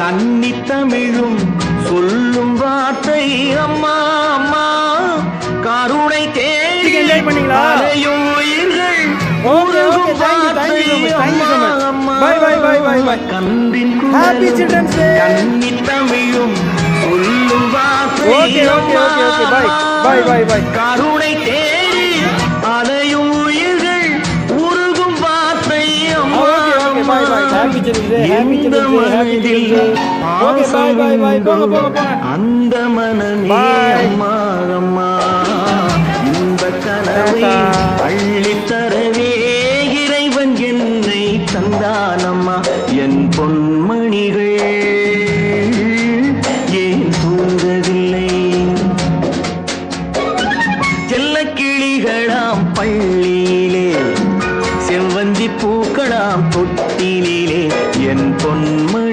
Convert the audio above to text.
கன்னி தமிழும் சொல்லும் வார்த்தை அம்மா அம்மா கருணை தேடி enjoy பண்ணீங்களா? அலையும் உயிர்கள் Okay, okay, உருகும் thank you, Happy எந்த Children's Day, happy மனதில் Children's Day. Okay, bye, bye, bye. போங்க, போங்க, போங்க. அந்த மனமே Bye. அம்மா அம்மா இந்த கனவை. அள்ளித் தரவே இறைவன் என்னை தந்தானம்மா என் பொன்மணிகள் ஏன் தூங்கவில்லை செல்லக்கிளிகளாம் பள்ளியிலே செவ்வந்தி பூக்களாம் தொட்டிலே என் பொன்மணிகள்